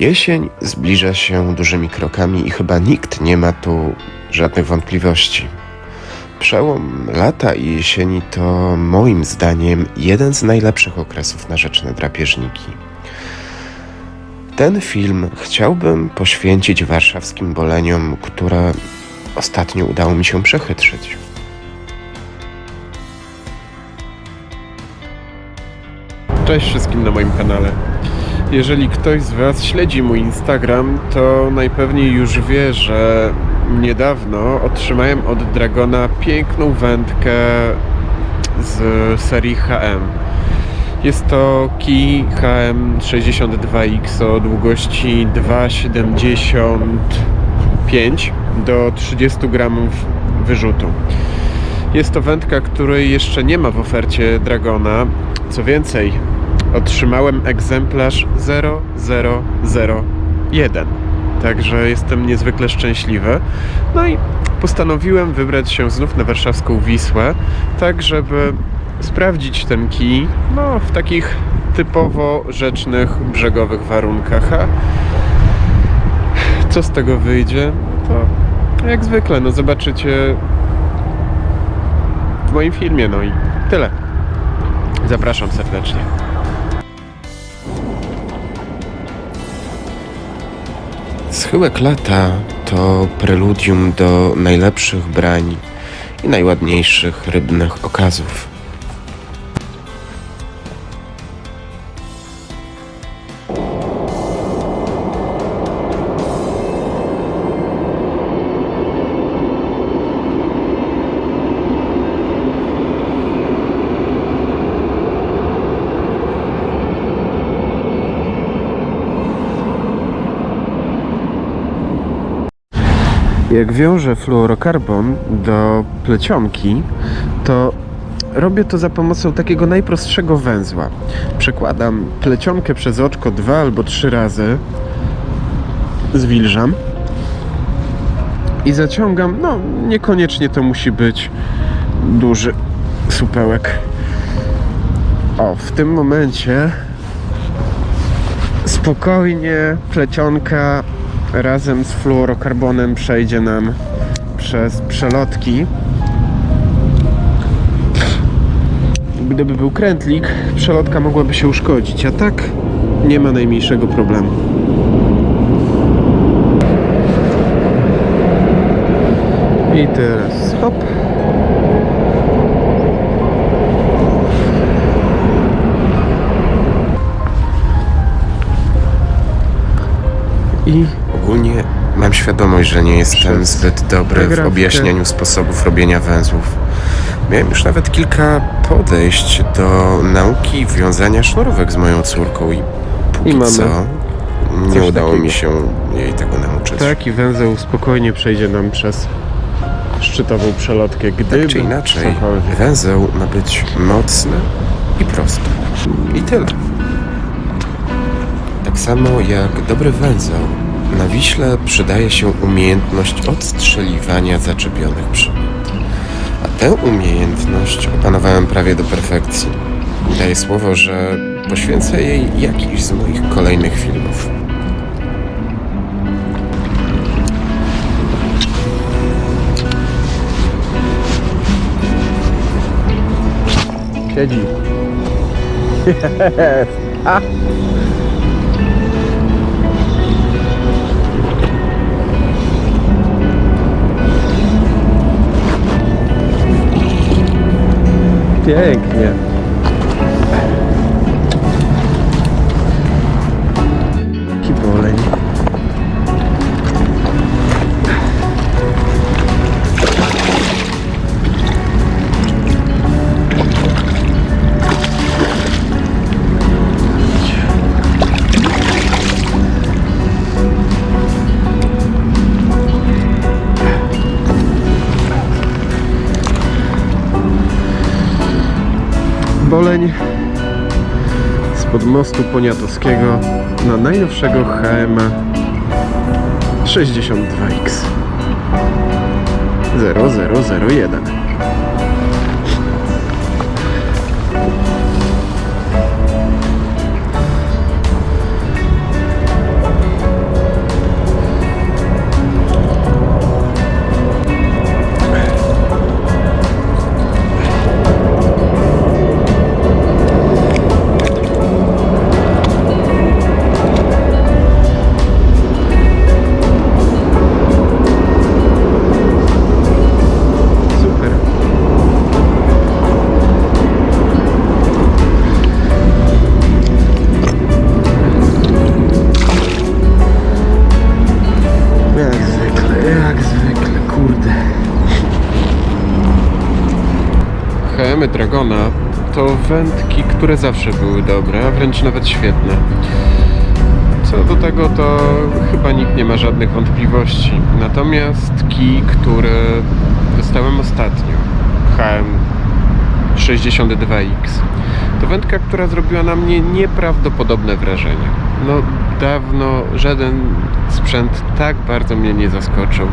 Jesień zbliża się dużymi krokami i chyba nikt nie ma tu żadnych wątpliwości. Przełom lata i jesieni to moim zdaniem jeden z najlepszych okresów na rzeczne drapieżniki. Ten film chciałbym poświęcić warszawskim boleniom, które ostatnio udało mi się przechytrzyć. Cześć wszystkim na moim kanale. Jeżeli ktoś z Was śledzi mój Instagram, to najpewniej już wie, że niedawno otrzymałem od Dragona piękną wędkę z serii HM. Jest to kij HM62X o długości 2,75 do 30 gramów wyrzutu. Jest to wędka, której jeszcze nie ma w ofercie Dragona. Co więcej, otrzymałem egzemplarz 0001. Także jestem niezwykle szczęśliwy. No i postanowiłem wybrać się znów na warszawską Wisłę, tak żeby sprawdzić ten kij no, w takich typowo rzecznych, brzegowych warunkach. A co z tego wyjdzie, to jak zwykle, no zobaczycie w moim filmie, no i tyle. Zapraszam serdecznie. Schyłek lata to preludium do najlepszych brań i najładniejszych rybnych okazów. Jak wiążę fluorokarbon do plecionki, to robię to za pomocą takiego najprostszego węzła. Przekładam plecionkę przez oczko dwa albo trzy razy, zwilżam i zaciągam. No, niekoniecznie to musi być duży supełek. O, w tym momencie spokojnie plecionka razem z fluorokarbonem przejdzie nam przez przelotki. Gdyby był krętlik, przelotka mogłaby się uszkodzić, a tak nie ma najmniejszego problemu. I teraz hop. Ogólnie mam świadomość, że nie jestem zbyt dobry w objaśnianiu sposobów robienia węzłów. Miałem już nawet kilka podejść do nauki wiązania sznurówek z moją córką i póki I mamy co nie coś udało mi takiego. się jej tego nauczyć. taki węzeł spokojnie przejdzie nam przez szczytową przelotkę, gdyby Tak czy inaczej, cokolwiek. węzeł ma być mocny i prosty. I tyle. Tak samo jak dobry węzeł, na Wiśle przydaje się umiejętność odstrzeliwania zaczepionych przymyt. A tę umiejętność opanowałem prawie do perfekcji. Daję słowo, że poświęcę jej jakiś z moich kolejnych filmów. Siedzi. Pięknie. Boleń spod mostu poniatowskiego na najnowszego HM 62X 0001. systemy Dragona to wędki, które zawsze były dobre, a wręcz nawet świetne. Co do tego, to chyba nikt nie ma żadnych wątpliwości. Natomiast kij, który dostałem ostatnio, HM62X, to wędka, która zrobiła na mnie nieprawdopodobne wrażenie. No, dawno żaden sprzęt tak bardzo mnie nie zaskoczył.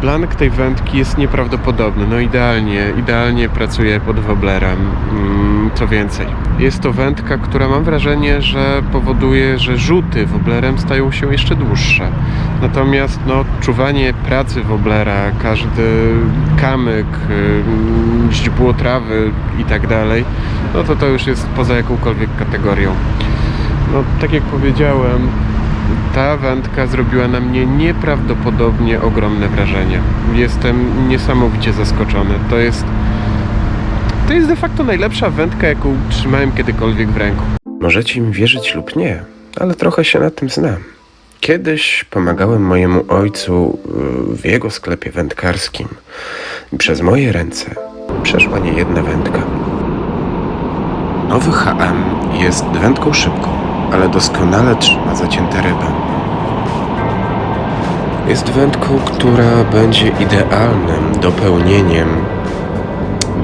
Blank tej wędki jest nieprawdopodobny. No idealnie, idealnie pracuje pod woblerem. Mm, Co więcej, jest to wędka, która mam wrażenie, że powoduje, że rzuty woblerem stają się jeszcze dłuższe. Natomiast no, czuwanie pracy woblera, każdy kamyk, ym, źdźbło trawy i tak dalej, no to to już jest poza jakąkolwiek kategorią. No, tak jak powiedziałem, ta wędka zrobiła na mnie nieprawdopodobnie ogromne wrażenie. Jestem niesamowicie zaskoczony. To jest. To jest de facto najlepsza wędka, jaką trzymałem kiedykolwiek w ręku. Możecie mi wierzyć lub nie, ale trochę się na tym znam. Kiedyś pomagałem mojemu ojcu y, w jego sklepie wędkarskim i przez moje ręce przeszła niejedna wędka. Nowy HM jest wędką szybką, ale doskonale trzyma zacięte ryby. Jest wędką, która będzie idealnym dopełnieniem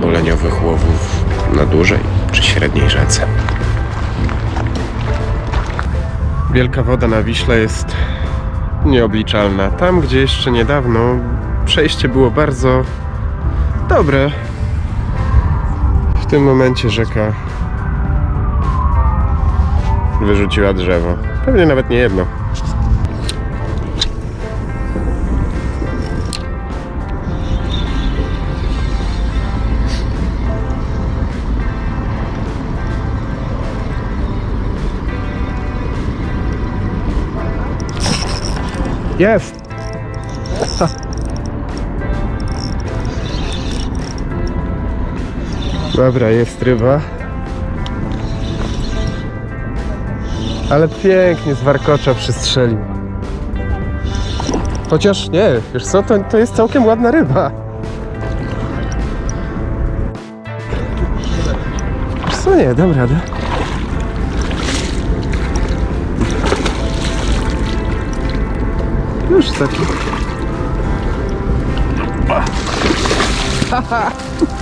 boleniowych łowów na dużej czy średniej rzece. Wielka woda na Wiśle jest nieobliczalna. Tam, gdzie jeszcze niedawno przejście było bardzo dobre, w tym momencie rzeka wyrzuciła drzewo. Pewnie nawet nie jedno. Jest! Dobra, jest ryba. Ale pięknie z warkocza przystrzelił. Chociaż nie, wiesz co, to, to jest całkiem ładna ryba. Wiesz co, nie, dam radę. Już taki.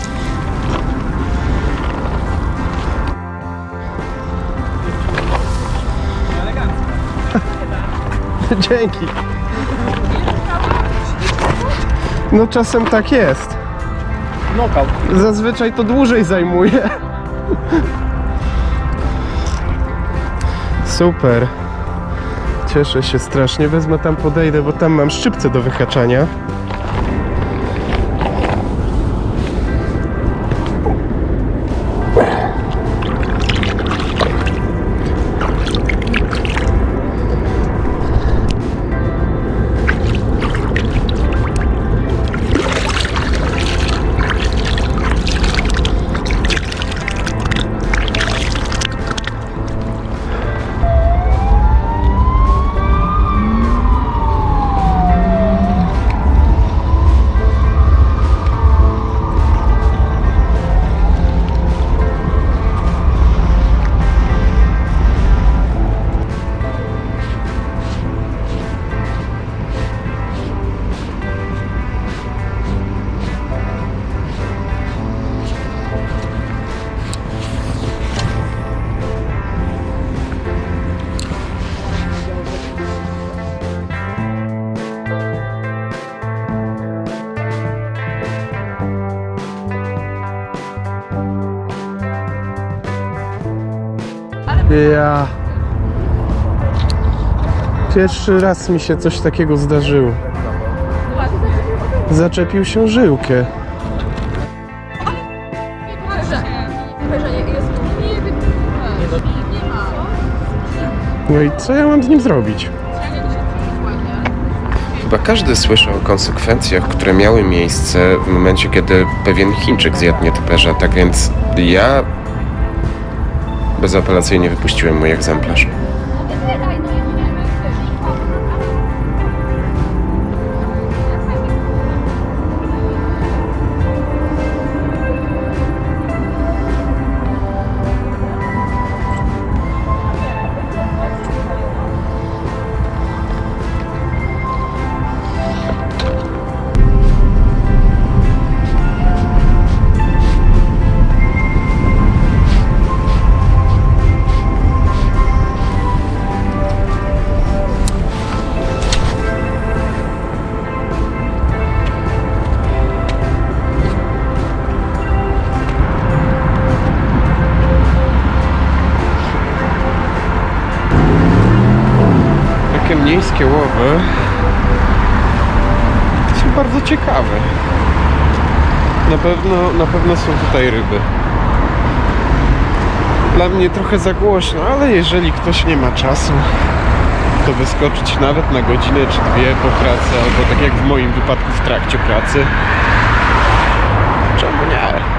Dzięki. No czasem tak jest. Knockout. Zazwyczaj to dłużej zajmuje. Super. Cieszę się strasznie. Wezmę tam podejdę, bo tam mam szczypce do wyhaczania. Ja. Pierwszy raz mi się coś takiego zdarzyło. Zaczepił się żyłkę. No i co ja mam z nim zrobić? Chyba każdy słyszał o konsekwencjach, które miały miejsce w momencie, kiedy pewien Chińczyk zjadł nietoperza, tak więc ja bezapelacyjnie wypuściłem mój egzemplarz. Łowy są bardzo ciekawe. Na pewno, na pewno są tutaj ryby. Dla mnie trochę za głośno, ale jeżeli ktoś nie ma czasu, to wyskoczyć nawet na godzinę czy dwie po pracy, albo tak jak w moim wypadku w trakcie pracy. Czemu nie?